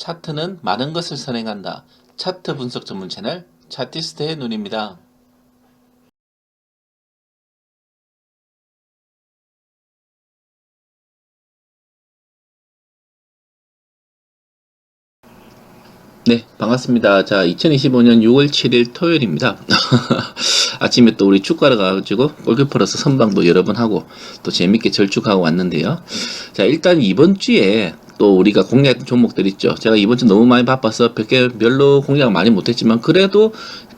차트는 많은 것을 선행한다. 차트 분석 전문 채널 차티스트의 눈입니다. 네, 반갑습니다. 자, 2025년 6월 7일 토요일입니다. 아침에 또 우리 축구하러 가가지고 골키퍼로서 선방도 여러 번 하고 또 재밌게 절축하고 왔는데요. 자, 일단 이번 주에 또 우리가 공략 종목들 있죠. 제가 이번 주 너무 많이 바빠서 별로 공략 많이 못했지만 그래도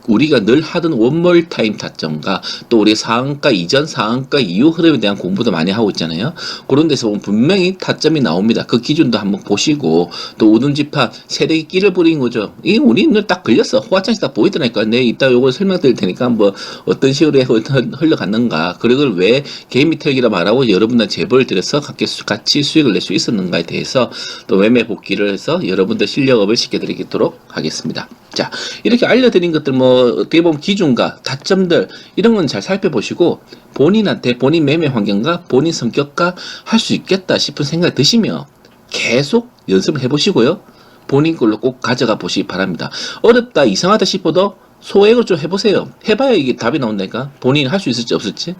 우리가 늘 하던 원몰 타임 타점과 또 우리 상한가 이전 상한가 이후 흐름에 대한 공부도 많이 하고 있잖아요. 그런 데서 보면 분명히 타점이 나옵니다. 그 기준도 한번 보시고 또 우둔지파 세력이 끼를 부린 거죠. 이게 우리는 딱 걸렸어. 호화창이 딱 보이더라니까. 내 이따 요거 설명드릴 테니까 뭐 어떤 식으로 해- 흘러갔는가. 그걸 왜 개미 털기라 말하고 여러분들 제보를 드려서 같이 수익을 낼 수 있었는가에 대해서 또 매매 복귀를 해서 여러분들 실력업을 시켜드리도록 하겠습니다. 자, 이렇게 알려드린 것들 뭐 어떻게 보면 기준과 다점들 이런 건 잘 살펴보시고 본인한테 본인 매매 환경과 본인 성격과 할 수 있겠다 싶은 생각이 드시면 계속 연습을 해보시고요. 본인 걸로 꼭 가져가 보시기 바랍니다. 어렵다, 이상하다 싶어도 소액을 좀 해보세요. 해봐야 이게 답이 나온다니까. 본인이 할 수 있을지 없을지.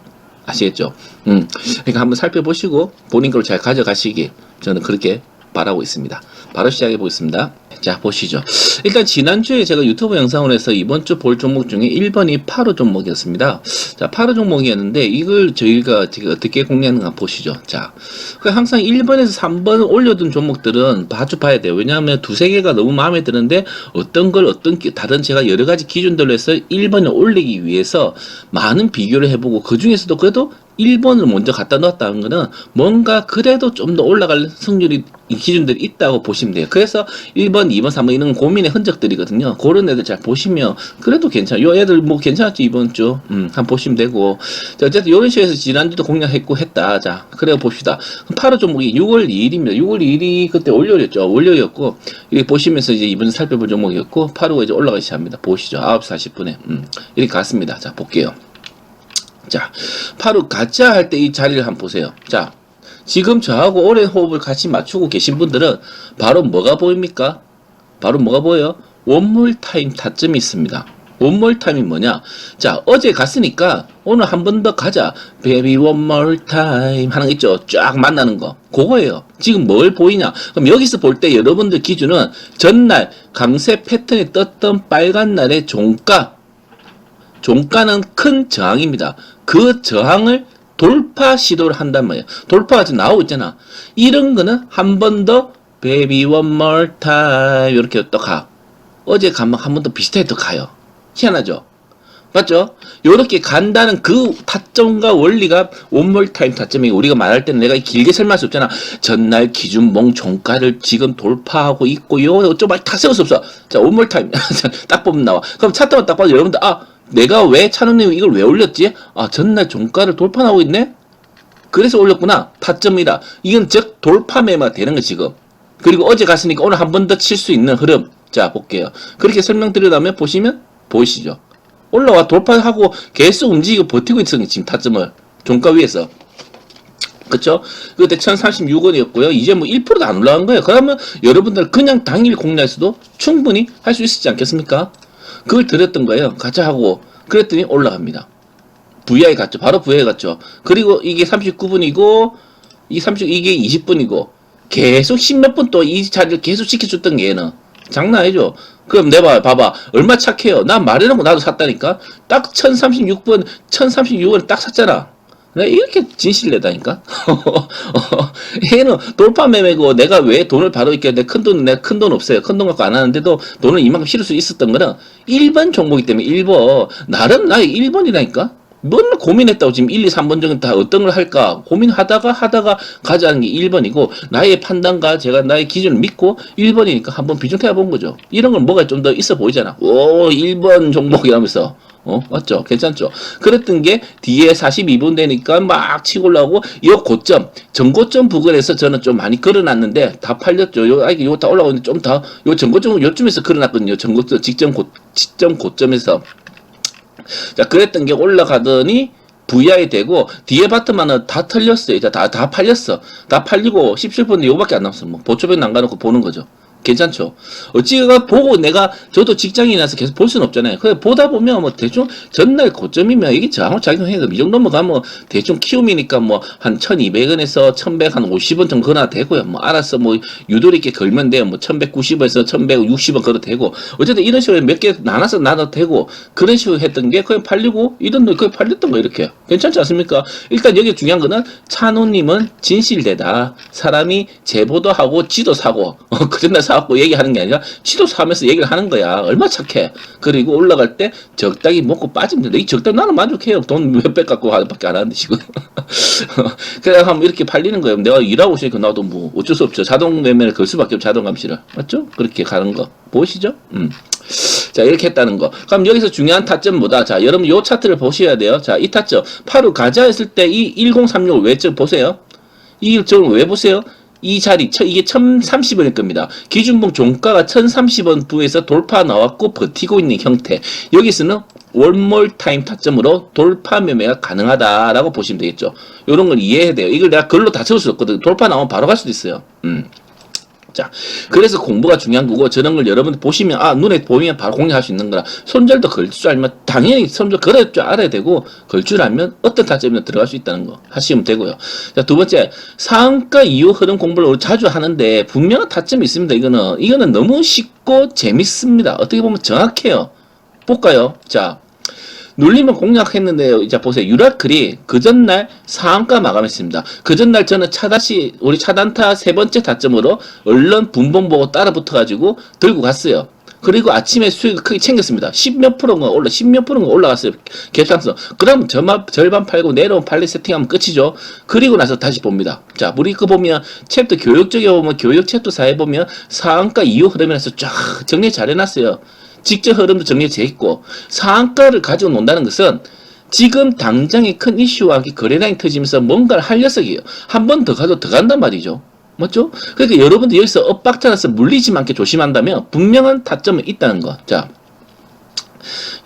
아시겠죠? 음. 그러니까 한번 살펴보시고 본인 걸로 잘 가져가시기 저는 그렇게 바라고 있습니다. 바로 시작해 보겠습니다. 자, 보시죠. 일단 지난주에 제가 유튜브 영상을 해서 이번 주 볼 종목 중에 1번이 8호 종목이었습니다. 자, 8호 종목이었는데 이걸 저희가 지금 어떻게 공략하는가 보시죠. 자, 그 항상 1번에서 3번 올려둔 종목들은 아주 봐야 돼요. 왜냐하면 두세 개가 너무 마음에 드는데 어떤 걸 어떤 기- 다른 제가 여러 가지 기준들로 해서 1번을 올리기 위해서 많은 비교를 해보고 그 중에서도 그래도 1번을 먼저 갖다 놓았다는 거는 뭔가 그래도 좀 더 올라갈 승률이 이 기준들이 있다고 보시면 돼요. 그래서 1번, 2번, 3번 이런 고민의 흔적들이거든요. 그런 애들 잘 보시면 그래도 괜찮아요. 요 애들 뭐 괜찮았지 이번 주. 음, 한번 보시면 되고. 자, 어쨌든 이런 해서 지난주도 공략했고 했다. 자, 그래 봅시다. 8호 종목이 6월 2일입니다. 6월 2일이 그때 월요일이었죠. 월요일이었고 이게 보시면서 이제 이번 주 살펴볼 종목이었고 8호가 이제 올라가기 시작합니다. 보시죠. 9시 40분에. 음, 이렇게 갔습니다. 자, 볼게요. 자, 바로 가짜 할 때 이 자리를 한번 보세요. 자, 지금 저하고 오랜 호흡을 같이 맞추고 계신 분들은 바로 뭐가 보입니까? 바로 뭐가 보여요? 원몰 타임 타점이 있습니다. 원몰 타임이 뭐냐? 자, 어제 갔으니까 오늘 한 번 더 가자. One more time 하는 거 있죠? 쫙 만나는 거. 그거예요. 지금 뭘 보이냐? 그럼 여기서 볼 때 여러분들 기준은 전날 강세 패턴이 떴던 빨간 날의 종가 종가는 큰 저항입니다. 그 저항을 돌파 시도를 한단 말이에요. 돌파가 지금 나오고 있잖아. 이런 거는 한 번 더 baby more time 이렇게 또 가. 어제 가면 한 번 더 비슷하게 또 가요. 희한하죠? 맞죠? 요렇게 간다는 그 타점과 원리가 원몰 타임 타점이고 우리가 말할 때는 내가 길게 설명할 수 없잖아. 전날 기준봉 종가를 지금 돌파하고 있고요. 어쩌고 다 세울 수 없어. 자, 원몰 타임. 딱 보면 나와. 그럼 차트만 딱 봐도 여러분들 아, 내가 왜 찬원님 이걸 왜 올렸지? 아, 전날 종가를 돌파하고 있네? 그래서 올렸구나. 타점이라. 이건 즉 돌파 매매가 되는 거 지금. 그리고 어제 갔으니까 오늘 한 번 더 칠 수 있는 흐름. 자, 볼게요. 그렇게 설명드리다면 보시면 보이시죠? 올라와 돌파하고 계속 움직이고 버티고 있으니 지금 타점을 종가 위에서. 그쵸? 그때 1036원이었고요. 이제 뭐 1%도 안 올라간 거예요. 그러면 여러분들 그냥 당일 공략에서도 충분히 할 수 있지 않겠습니까? 그걸 드렸던 거예요. 가자 하고. 그랬더니 올라갑니다. VI 갔죠. 바로 VI 갔죠. 그리고 이게 39분이고, 이 30, 이게 20분이고, 계속 십몇 분 또 이 자리를 계속 지켜줬던 게 얘는. 장난 아니죠? 그럼 내봐, 봐봐. 얼마 착해요. 난 말해놓고 나도 샀다니까? 딱 1036분, 1036원 딱 샀잖아. 이렇게 진실내다니까? 얘는 돌파 매매고 내가 왜 돈을 바로 이렇게 내 큰 돈, 내가 큰돈 없어요. 큰 돈 갖고 안 하는데도 돈을 이만큼 실을 수 있었던 거는 1번 종목이기 때문에 1번. 나름 나의 1번이라니까? 뭔 고민했다고 지금 1, 2, 3번 정도 다 어떤 걸 할까 고민하다가 하다가 가자는 게 1번이고 나의 판단과 제가 나의 기준을 믿고 1번이니까 한번 비중태워 본 거죠. 이런 건 뭐가 좀 더 있어 보이잖아. 오 1번 종목 이라면서 어 맞죠? 괜찮죠? 그랬던 게 뒤에 42분 되니까 막 치고 올라오고 이 고점 전고점 부근에서 저는 좀 많이 걸어놨는데 다 팔렸죠. 요 아이 요다 올라오는데 좀더요 전고점 요쯤에서 걸어놨거든요. 전고점 직전 고 직전 고점에서 자, 그랬던 게 올라가더니 VI 되고 뒤에 바트만은 다 털렸어요. 다, 다 팔렸어. 다 팔리고 17분에 요밖에 안 남았어. 뭐 보초변 남가놓고 보는 거죠. 괜찮죠. 어찌가 보고 내가 저도 직장인이라서 계속 볼 수는 없잖아요. 그래 보다 보면 뭐 대충 전날 고점이면 이게 저항 작용해서 이 정도면 가면 대충 키움이니까 뭐 한 1200원에서 1100, 한 50원 정도 거나 되고요. 뭐 알아서 뭐 유도리 있게 걸면 돼요. 뭐 1190원에서 1160원 걸어도 되고 어쨌든 이런 식으로 몇 개 나눠서 나눠도 되고 그런 식으로 했던 게 거의 팔리고 이런 거 거의 팔렸던 거 이렇게 괜찮지 않습니까? 일단 여기 중요한 거는 찬호님은 진실되다. 사람이 제보도 하고 지도 사고 어, 사 갖고 얘기하는 게 아니라 지도 사면서 얘기를 하는 거야. 얼마 착해. 그리고 올라갈 때 적당히 먹고 된다. 이 적당 나는 만족해요. 돈 몇 백 갖고 밖에 안 하는데 지금. 그래 하면 이렇게 팔리는 거예요. 내가 일하고 있으니까 나도 뭐 어쩔 수 없죠. 자동 매매를 걸 수밖에 없죠. 자동 감시를. 맞죠? 그렇게 가는 거. 보시죠? 음. 자, 이렇게 했다는 거. 그럼 여기서 중요한 타점 뭐다? 자, 여러분 요 차트를 보셔야 돼요. 자, 이 타점. 8호 가자 했을 때 이 1036을 왜저 보세요? 이 저걸 왜 보세요? 이 자리, 처- 이게 1030원일 겁니다. 기준봉 종가가 1030원 부에서 돌파 나왔고 버티고 있는 형태. 여기서는 월몰 타임 타점으로 돌파 매매가 가능하다라고 보시면 되겠죠. 요런 걸 이해해야 돼요. 이걸 내가 글로 다 채울 수 없거든. 돌파 나오면 바로 갈 수도 있어요. 음. 자, 그래서 공부가 중요한 거고 저런 걸 여러분들 보시면 아 눈에 보이면 바로 공략할 수 있는 거라 손절도 걸 줄 알면 당연히 손절 걸을 줄 알아야 되고 걸 줄 알면 어떤 타점이나 들어갈 수 있다는 거 하시면 되고요. 자, 두 번째 상한가 이후 흐름 공부를 자주 하는데 분명한 타점이 있습니다. 이거는 이거는 너무 쉽고 재밌습니다. 어떻게 보면 정확해요. 볼까요? 자, 눌리면 공략했는데요. 이제 보세요. 유라클이 그 전날 상한가 마감했습니다. 그 전날 저는 차다시 우리 차단타 세 번째 타점으로 얼른 분봉 보고 따라 붙어가지고 들고 갔어요. 그리고 아침에 수익을 크게 챙겼습니다. 10몇 프로가 올라, 10몇 프로가 올라갔어요. 갭상승. 그럼 저만, 절반 팔고 내려온 팔리 세팅하면 끝이죠. 그리고 나서 다시 봅니다. 자, 우리 그 보면 챕터 교육 쪽에 보면 교육 챕터 사에 보면 상한가 이후 흐름에서 쫙 정리 잘 해놨어요. 직접 흐름도 정리돼 있고 상한가를 가지고 논다는 것은 지금 당장의 큰 이슈와 거래량이 터지면서 뭔가를 할 녀석이에요. 한 번 더 가도 더 간단 말이죠. 맞죠? 그러니까 여러분들 여기서 엇박자라서 물리지 않게 조심한다면 분명한 타점은 있다는 거. 자,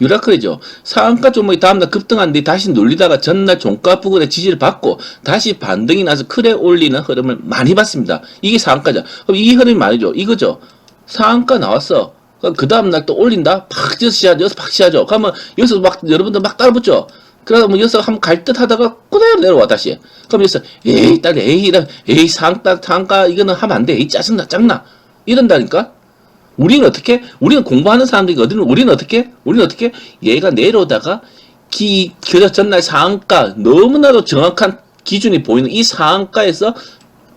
유라클이죠. 상한가 종목이 다음날 급등한 뒤 다시 눌리다가 전날 종가 부근에 지지를 받고 다시 반등이 나서 크게 올리는 흐름을 많이 봤습니다. 이게 상한가죠. 그럼 이 흐름이 말이죠. 이거죠. 상한가 나왔어. 그 다음날 또 올린다? 팍 여기서 시작, 여기서 팍 시작하죠. 그러면 여기서 막 여러분들 막 따라붙죠. 그러다 뭐 여기서 한번 갈 듯 하다가 그대로 내려와 다시. 그럼 여기서 에이 딸 에이 이런 에이 상가 상가 이거는 하면 안 돼. 에이 짜증나 짱나 이런다니까. 우리는 어떻게? 우리는 공부하는 사람들이거든. 우리는 어떻게? 우리는 어떻게? 얘가 내려오다가 기, 그 전날 상한가 너무나도 정확한 기준이 보이는 이 상한가에서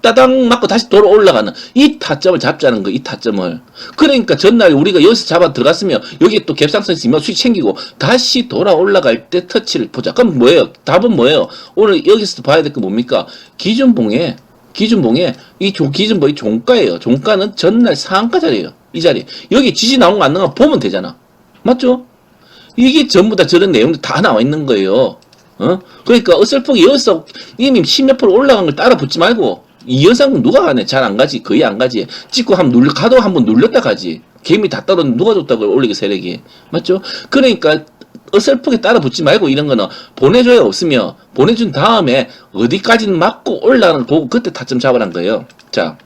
따당 맞고 다시 돌아 올라가는 이 타점을 잡자는 거, 이 타점을. 그러니까 전날 우리가 여기서 잡아 들어갔으면 여기 또 갭상승 있으면 수익 챙기고 다시 돌아 올라갈 때 터치를 보자. 그럼 뭐예요? 답은 뭐예요? 오늘 여기서 봐야 될거 뭡니까? 기준봉에 기준봉에 이 조, 기준봉이 종가예요. 종가는 전날 상한가 자리예요. 이 자리. 여기 지지 나온 거 안 나온 거 보면 되잖아. 맞죠? 이게 전부 다 저런 내용들 다 나와 있는 거예요. 어? 그러니까 어설프게 여기서 이미 10몇 프로 올라간 걸 따라 붙지 말고 이 영상 누가 가네? 잘 안 가지. 거의 안 가지. 찍고 한번 눌러, 가도 한번 눌렀다 가지. 개미 다 떨어졌는데 누가 줬다고 올리게 세력이. 맞죠? 그러니까 어설프게 따라 붙지 말고 이런 거는 보내줘야 없으며 보내준 다음에 어디까지는 맞고 올라가는 거 그때 타점 잡으란 거예요. 자.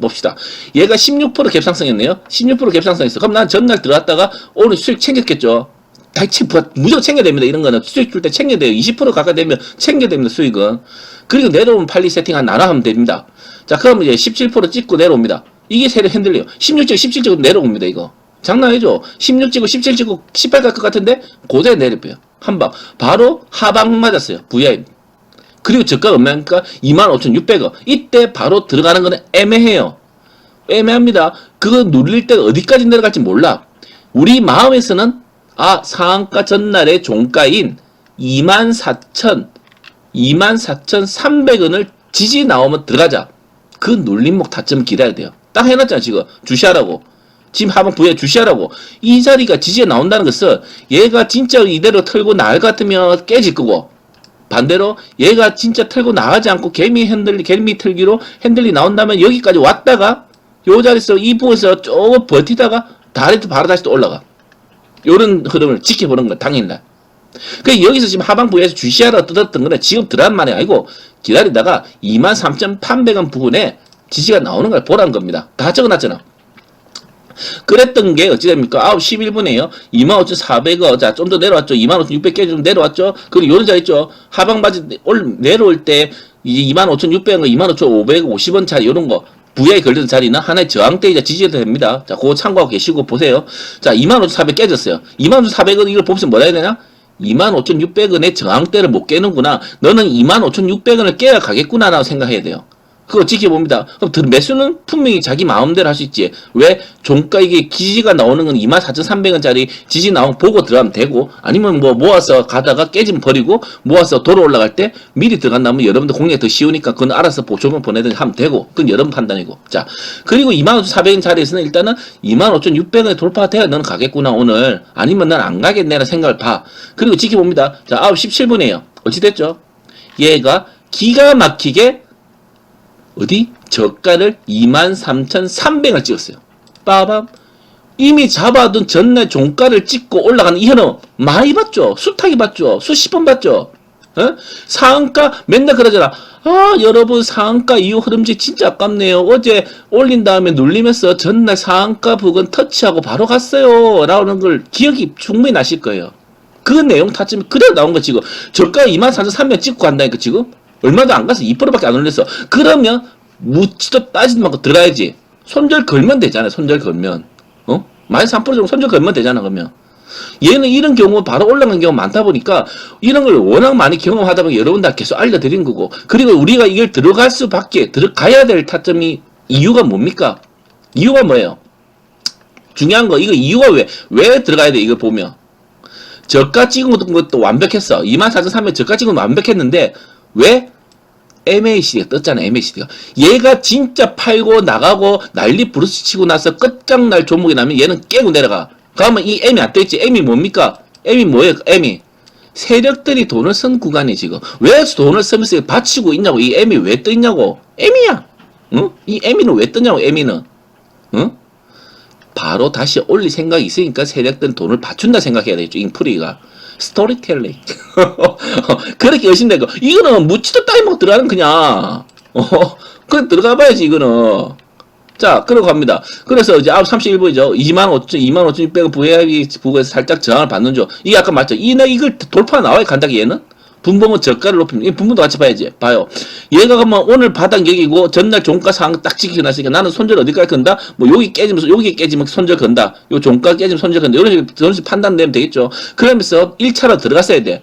봅시다. 얘가 16% 갭상승했네요. 16% 갭상승했어. 그럼 난 전날 들어갔다가 오늘 수익 챙겼겠죠. 다 치- 무조건 챙겨야 됩니다. 이런 거는 수익 줄 때 챙겨야 돼요. 20% 가까이 되면 챙겨야 됩니다. 수익은. 그리고 내려오면 팔리 세팅 한 나눠 하면 됩니다. 자, 그럼 이제 17% 찍고 내려옵니다. 이게 세력 흔들려요. 16 찍고 17 찍고 내려옵니다. 이거. 장난 아니죠? 16 찍고 17 찍고 18 갈 것 같은데 고대 내려빼요. 한 방. 바로 하방 맞았어요. VI. 그리고 저가 얼마입니까? 25,600원. 이때 바로 들어가는 거는 애매해요. 애매합니다. 그거 누릴 때 어디까지 내려갈지 몰라. 우리 마음에서는 아 상한가 전날의 종가인 24,000 24,300원을 지지 나오면 들어가자. 그 눌림목 타점 기다려야 돼요. 딱 해놨잖아 지금 주시하라고. 지금 하방 부에 주시하라고. 이 자리가 지지에 나온다는 것은 얘가 진짜 이대로 털고 것 같으면 깨질 거고 반대로 얘가 진짜 털고 나가지 않고 개미 핸들리 개미 털기로 핸들리 나온다면 여기까지 왔다가 요 자리에서 이 부에서 조금 버티다가 다리도 바로 다시 또 올라가. 요런 흐름을 지켜보는 거야 당일날. 그 여기서 지금 하방부에서 주시하라 뜯었던 거는 지금 말이 아니고 기다리다가 23,800원 부분에 지지가 나오는 걸 보라는 겁니다. 다 적어놨잖아. 그랬던 게 어찌 됩니까? 9시 11분에요. 25,400원. 자, 좀 더 내려왔죠. 25,600개 좀 내려왔죠. 그리고 요런 자 있죠. 하방 바지 올, 내려올 때, 이제 25,600원, 25,550원 차이, 요런 거. 부야에 걸리는 자리는 하나의 저항대이자 지지가 됩니다. 자, 그거 참고하고 계시고 보세요. 자, 25,400 깨졌어요. 25,400원 이걸 보시면 뭐라 해야 되나? 25,600원의 저항대를 못 깨는구나. 너는 25,600원을 깨야 가겠구나라고 생각해야 돼요. 그거 지켜봅니다. 그럼 들- 매수는 분명히 자기 마음대로 할 수 있지. 왜? 종가 이게 지지가 나오는 건 24,300원짜리 지지 나오면 보고 들어가면 되고, 아니면 뭐 모아서 가다가 깨지면 버리고, 모아서 도로 올라갈 때 미리 들어간다면 여러분들 공략 더 쉬우니까 그건 알아서 보조면 보내든 하면 되고, 그건 여러분 판단이고. 자, 그리고 25,400원 자리에서는 일단은 25,600원에 돌파가 돼야 너는 가겠구나, 오늘. 아니면 난 안 가겠네라는 생각을 봐. 그리고 지켜봅니다. 자, 9시 17분이에요. 어찌됐죠? 얘가 기가 막히게 어디? 저가를 23,300을 찍었어요. 빠밤. 이미 잡아둔 전날 종가를 찍고 올라가는 이 현우 많이 봤죠? 수타기 봤죠? 수십 번 봤죠? 어? 상한가 맨날 그러잖아. 아, 여러분 상한가 이후 흐름지 진짜 아깝네요. 어제 올린 다음에 눌리면서 전날 상한가 부근 터치하고 바로 갔어요. 라는 걸 기억이 충분히 나실 거예요. 그 내용 타쯤 그대로 나온 거 지금. 저가 23,300 찍고 간다니까 지금. 얼마도 안 가서 2%밖에 안 올렸어. 그러면 묻지도 따지도 말고 들어가야지. 손절 걸면 되잖아요. 손절 걸면. 어? 마이너스 3% 정도 손절 걸면 되잖아 그러면. 얘는 이런 경우 바로 올라간 경우 많다 보니까 이런 걸 워낙 많이 경험하다 보니 여러분 다 계속 알려드린 거고 그리고 우리가 이걸 들어갈 수밖에 들어가야 될 타점이 이유가 뭡니까? 이유가 뭐예요? 중요한 거 이거 이유가 왜 왜 들어가야 돼 이거 보면 저가 찍은 것도 완벽했어 24,300 저가 찍은 건 완벽했는데 왜 MACD가 떴잖아, MACD가. 얘가 진짜 팔고 나가고 난리 부르스 치고 나서 끝장날 종목이 나면 얘는 깨고 내려가. 그러면 이 M이 안 떠있지. M이 뭡니까? M이 뭐예요, M이? 세력들이 돈을 쓴 구간이 지금. 왜 돈을 쓰면서 바치고 있냐고. 이 M이 왜 떠있냐고. M이야. 응? 이 M이는 왜 떠냐고, M이는. 응? 바로 다시 올릴 생각이 있으니까 세력들은 돈을 받춘다 생각해야 되죠, 인프리가. 스토리텔링. 그렇게 의심되고, 이거는 묻지도 따위먹 들어가는 그냥, 어, 그 들어가 봐야지, 이거는. 자, 그러고 갑니다. 그래서 이제 9시 31분이죠. 25,000, 25,600원 VIP 부에서 살짝 저항을 받는 죠. 이게 아까 맞죠? 이, 나 이걸 돌파 나와야 간다기 얘는? 분봉은 저가를 높이면, 이 분봉도 같이 봐야지. 봐요. 얘가 그러면 오늘 바닥 여기고 전날 종가 상황 딱 지키고 났으니까 나는 손절 어디까지 건다? 뭐 여기 깨지면서 여기 깨지면 손절 건다. 요 종가 깨지면 손절 건다. 이런 식으로, 이런 식으로 판단되면 되겠죠. 그러면서 1차로 들어갔어야 돼.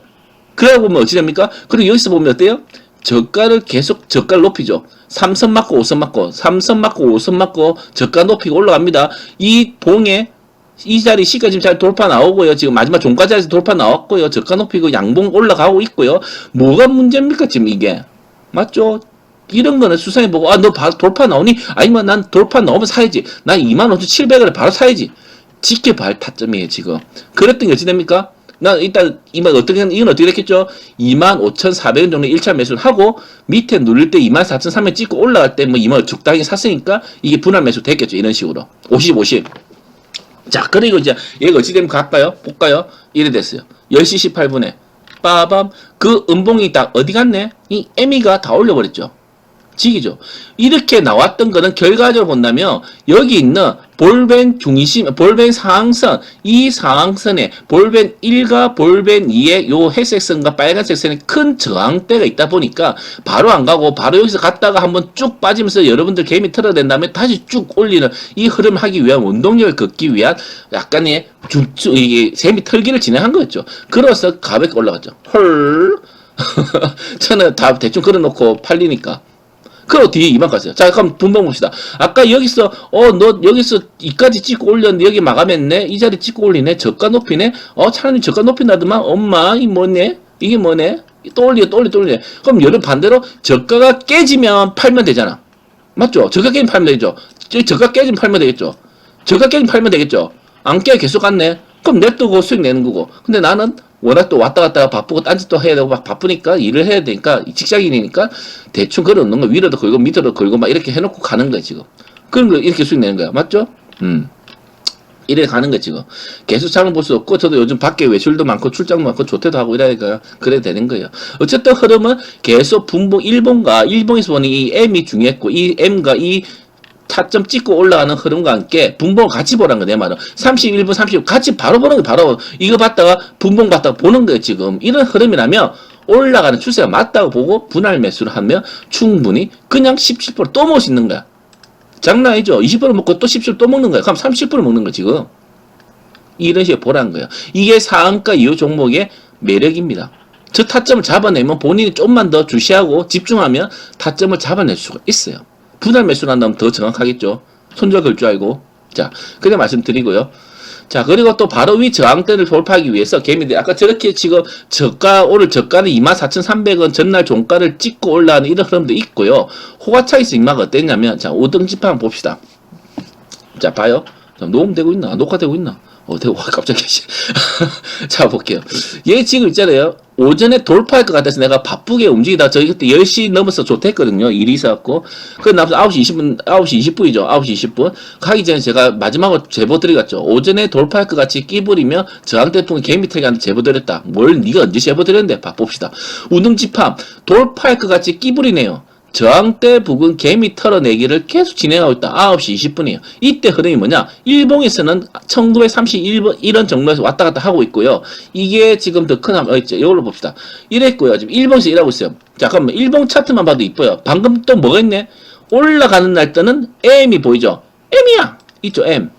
그래 보면 어찌 됩니까? 그리고 여기서 보면 어때요? 저가를 계속 저가를 높이죠. 3선 맞고 5선 맞고 3선 맞고 5선 맞고 저가 높이고 올라갑니다. 이 봉에 이 자리 시가 지금 잘 돌파 나오고요. 지금 마지막 종가 자리에서 돌파 나왔고요. 저가 높이고 양봉 올라가고 있고요. 뭐가 문제입니까 지금 이게? 맞죠? 이런 거는 수상해 보고 아너 돌파 나오니? 아니면 난 돌파 나오면 사야지. 난 25,700원에 바로 사야지. 지켜봐야 할 타점이에요 지금. 그랬던 게 어찌 됩니까? 난 일단 이만 어떻게 이건 어떻게 됐겠죠? 25,400원 정도 1차 매수를 하고 밑에 누릴 때 24,300 찍고 올라갈 때 뭐 2만 적당히 샀으니까 이게 분할 매수 됐겠죠 이런 식으로 50 50. 자 그리고 이제 얘가 어찌 되면 갈까요? 볼까요? 이래 됐어요. 10시 18분에 빠밤 그 음봉이 딱 어디 갔네? 이 에미가 다 올려버렸죠. 직이죠. 이렇게 나왔던 거는 결과적으로 본다면 여기 있는 볼벤 중심, 볼벤 상항선, 이 상항선에 볼벤 1과 볼벤 2의 요 회색선과 빨간색 선에 큰 저항대가 있다 보니까 바로 안 가고 바로 여기서 갔다가 한번 쭉 빠지면서 여러분들 개미 털어낸 다음에 다시 쭉 올리는 이 흐름을 하기 위한 원동력을 걷기 위한 약간의 주, 이게 세미 털기를 진행한 거였죠. 그래서 가볍게 올라갔죠. 헐. 저는 다 대충 걸어놓고 팔리니까. 그리고 뒤에 이만 갔어요. 자, 그럼 분봉 봅시다. 아까 여기서, 어, 너 여기서 이까지 찍고 올렸는데 여기 마감했네? 이 자리 찍고 올리네? 저가 높이네? 어, 차라리 저가 높인다더만? 엄마, 이 뭐네? 이게 뭐네? 또 올려, 또 올려, 또 올려. 그럼 여러 반대로 저가가 깨지면 팔면 되잖아. 맞죠? 저가 깨지면 팔면 되겠죠? 저- 저가 깨지면 팔면 되겠죠? 저가 깨지면 팔면 되겠죠? 안 깨 계속 갔네? 그럼 냅두고 수익 내는 거고. 근데 나는 워낙 또 왔다 갔다 바쁘고 딴짓도 해야 되고 막 바쁘니까 일을 해야 되니까 직장인이니까 대충 걸어놓는 거 위로도 걸고 밑으로 걸고 막 이렇게 해놓고 가는 거야 지금. 그런 거 이렇게 수익 내는 거야. 맞죠? 음. 이래 가는 거 지금. 계속 장을 볼수 없고 저도 요즘 밖에 외출도 많고 출장 많고 조퇴도 하고 이러니까 그래 되는 거예요. 어쨌든 흐름은 계속 분봉 일본과 일본에서 보니 이 M이 중요했고 이 M과 이 타점 찍고 올라가는 흐름과 함께 분봉을 같이 보라는 거내 말은. 31분 30분 같이 바로 보는 거 바로 이거 봤다가 분봉 봤다가 보는 거예요 지금. 이런 흐름이라면 올라가는 추세가 맞다고 보고 분할 매수를 하면 충분히 그냥 17%또 먹을 수 있는 거야. 장난 아니죠 20% 먹고 또 17%또 먹는 거야. 그럼 30% 먹는 거야 지금. 이런 식으로 보라는 거예요 이게 상한가 이후 종목의 매력입니다. 저 타점을 잡아내면 본인이 좀만 더 주시하고 집중하면 타점을 잡아낼 수가 있어요. 분할 매수를 한다면 더 정확하겠죠. 손절 걸 줄 알고. 자, 그래 말씀드리고요. 자, 그리고 또 바로 위 저항대를 돌파하기 위해서 개미들이 아까 저렇게 지금 저가, 오늘 저가는 24,300원 전날 종가를 찍고 올라가는 이런 흐름도 있고요. 호가차익수 인마가 어땠냐면, 자, 5등 지판 봅시다. 자, 봐요. 자, 녹음되고 있나? 녹화되고 있나? 어, 되고, 갑자기. 자, 볼게요. 얘 지금 있잖아요. 오전에 돌파할 것 같아서 내가 바쁘게 움직이다 저희 그때 10시 넘어서 좋댔거든요. 일이 있어갖고. 그래, 나서 9시 20분, 9시 20분이죠. 9시 20분. 하기 전에 제가 마지막으로 제보 드리갔죠. 오전에 돌파할 것 같이 끼부리며 저항대 통해 개미 털기한테 제보 드렸다. 뭘 네가 언제 제보 드렸는데? 봐, 봅시다. 우등지팜 돌파할 것 같이 끼부리네요. 저항대 부근 개미 털어내기를 계속 진행하고 있다. 9시 20분이에요. 이때 흐름이 뭐냐? 일봉에서는 1931번 이런 정도에서 왔다 갔다 하고 있고요. 이게 지금 더 큰 함, 어. 이걸로 봅시다. 이랬고요. 지금 일봉에서 일하고 있어요. 잠깐만, 일봉 차트만 봐도 이뻐요. 방금 또 뭐가 있네? 올라가는 날 때는 M이 보이죠? M이야! 있죠, M.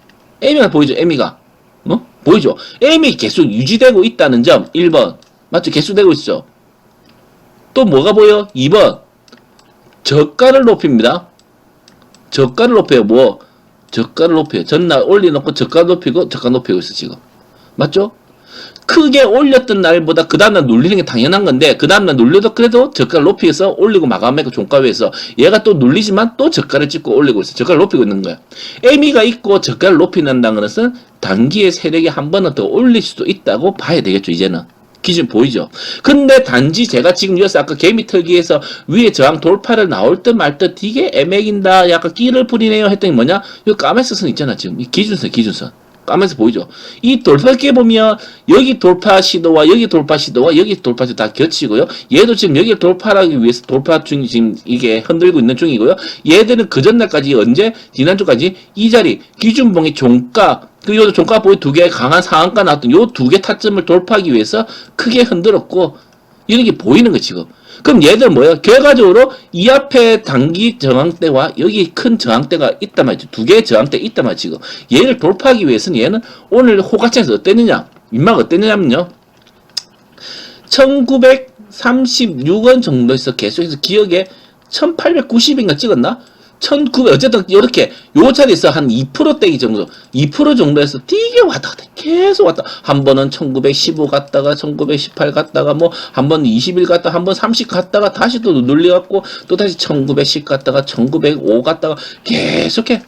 M이가 보이죠, M이가. 어? 보이죠? M이 계속 유지되고 있다는 점, 1번. 맞죠? 계속되고 있죠. 또 뭐가 보여? 2번. 저가를 높입니다. 저가를 높여요. 뭐? 저가를 높여요. 전날 올려놓고 저가 높이고 저가 높이고 있어 지금. 맞죠? 크게 올렸던 날보다 그 다음날 눌리는 게 당연한 건데 그 다음날 눌려도 그래도 저가를 높이서 올리고 마감하고 종가 위에서 얘가 또 눌리지만 또 저가를 찍고 올리고 있어. 저가를 높이고 있는 거야. 애미가 있고 저가를 높이는다는 것은 단기의 세력이 한 번은 더 올릴 수도 있다고 봐야 되겠죠. 이제는. 기준 보이죠? 근데 단지 제가 지금 여기서 아까 개미 털기에서 위에 저항 돌파를 나올 듯 말 듯 이게 애매긴다 약간 끼를 부리네요 했더니 뭐냐? 이 까메스 선 있잖아 지금 이 기준선 기준선 까면서 보이죠? 이 돌파기에 보면 여기 돌파 시도와 여기 돌파 시도와 여기 돌파 시도 다 겹치고요. 얘도 지금 여기 돌파하기 위해서 돌파 중 지금 이게 흔들고 있는 중이고요. 얘들은 그 전날까지 언제 지난주까지 이 자리 기준봉의 종가 그리고 종가 보이 두개 강한 상한가 나왔던 요 두 개 타점을 돌파하기 위해서 크게 흔들었고 이런 게 보이는 거 지금. 그럼 얘들 뭐예요? 결과적으로 이 앞에 단기 저항대와 여기 큰 저항대가 있단 말이죠. 두 개의 저항대 있단 말이죠. 지금 얘를 돌파하기 위해서는 얘는 오늘 호가창에서 어땠느냐? 민마가 어땠느냐면요. 1936원 정도에서 계속해서 기억에 1890인가 찍었나? 1900 어쨌든 이렇게 요 자리에서 한 2%대기 정도 2% 정도에서 되게 왔다 갔다 계속 왔다. 한 번은 1915 갔다가 1918 갔다가 뭐 한 번 21 갔다가 한 번 30 갔다가 다시 또 눌려갖고 또 다시 1910 갔다가 1905 갔다가 계속해.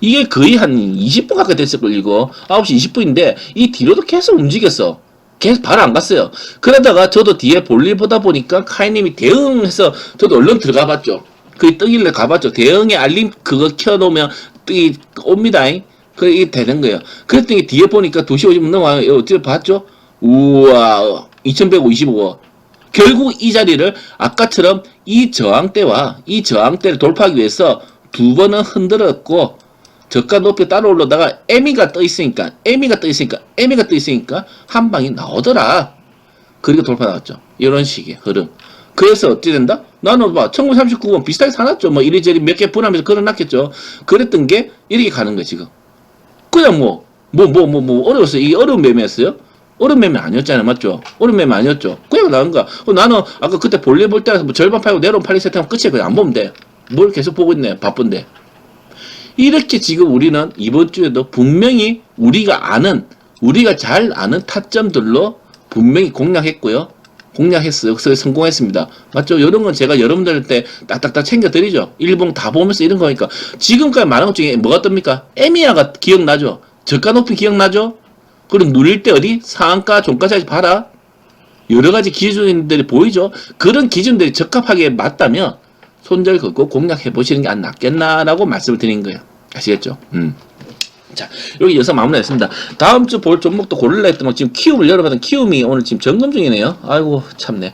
이게 거의 한 20분 가까이 됐을걸 이거. 9시 20분인데 이 뒤로도 계속 움직였어. 계속 바로 안 갔어요. 그러다가 저도 뒤에 볼일 보다 보니까 카이님이 대응해서 저도 얼른 들어가 봤죠 그 뜨길래 가봤죠. 대응의 알림 그거 켜놓으면 뜨기 옵니다. 그게 되는 거예요. 그랬더니 뒤에 보니까 2시 50분 넘어가요. 어떻게 봤죠? 우와, 2155원. 결국 이 자리를 아까처럼 이 저항대와 이 저항대를 돌파하기 위해서 두 번은 흔들었고 저가 높이 따라 올라다가 에미가 떠 있으니까 에미가 떠 있으니까 에미가 떠 있으니까 한 방이 나오더라. 그리고 돌파 나왔죠. 이런 식의 흐름. 그래서 어떻게 된다? 나는 봐, 1939번 비슷하게 사놨죠. 뭐 이리저리 몇 개 분하면서 걸어놨겠죠. 그랬던 게 이렇게 가는 거야, 지금. 그냥 뭐, 뭐, 뭐, 뭐, 뭐, 어려웠어요. 이게 어려운 매매였어요? 어려운 매매 아니었잖아요. 맞죠? 어려운 매매 아니었죠? 그냥 나온 거야. 어, 나는 아까 그때 볼일 볼 때라서 뭐 절반 팔고 내려온 팔리 세트하면 끝이야. 그냥 안 보면 돼. 뭘 계속 보고 있네. 바쁜데. 이렇게 지금 우리는 이번 주에도 분명히 우리가 아는, 우리가 잘 아는 타점들로 분명히 공략했고요. 공략했어요. 그래서 성공했습니다. 맞죠? 이런 건 제가 여러분들한테 딱딱딱 챙겨드리죠. 일봉 다 보면서 이런 거니까. 지금까지 말한 것 중에 뭐가 뜹니까? 에미아가 기억나죠? 저가 높이 기억나죠? 그리고 누릴 때 어디? 상한가, 종가까지 봐라. 여러 가지 기준들이 보이죠? 그런 기준들이 적합하게 맞다면 손절 걷고 공략해 보시는 게 안 낫겠나라고 말씀을 드린 거예요. 아시겠죠? 음. 자, 여기 영상 마무리했습니다. 다음 주 볼 종목도 고를라 했더만 지금 키움을 열어봤던 키움이 오늘 지금 점검 중이네요. 아이고, 참네.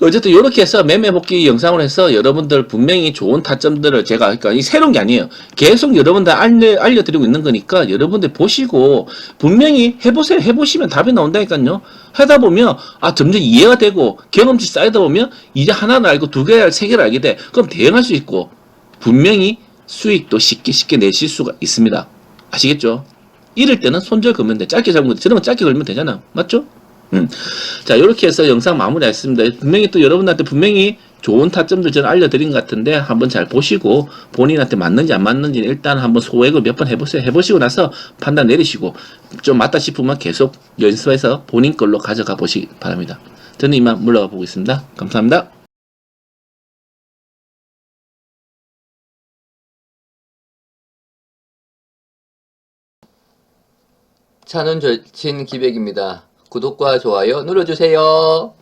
어쨌든 이렇게 해서 매매 복귀 영상을 해서 여러분들 분명히 좋은 타점들을 제가 그러니까 이 새로운 게 아니에요. 계속 여러분들 알려 알려드리고 있는 거니까 여러분들 보시고 분명히 해보세요. 해보시면 답이 나온다니까요. 하다 보면 아 점점 이해가 되고 경험치 쌓이다 보면 이제 하나를 알고 두 개를 세 개를 알게 돼. 그럼 대응할 수 있고 분명히 수익도 쉽게 쉽게 내실 수가 있습니다. 아시겠죠? 이럴 때는 손절 걸면 돼. 짧게 잡으면 돼. 저러면 짧게 걸면 되잖아. 맞죠? 음. 자, 이렇게 해서 영상 마무리했습니다. 분명히 또 여러분한테 분명히 좋은 타점들 저는 알려드린 것 같은데 한번 잘 보시고 본인한테 맞는지 안 맞는지 일단 한번 소액을 몇 번 해보세요. 해보시고 나서 판단 내리시고 좀 맞다 싶으면 계속 연습해서 본인 걸로 가져가 보시기 바랍니다. 저는 이만 물러가 보겠습니다. 감사합니다. 차는 절친 기백입니다. 구독과 좋아요 눌러주세요.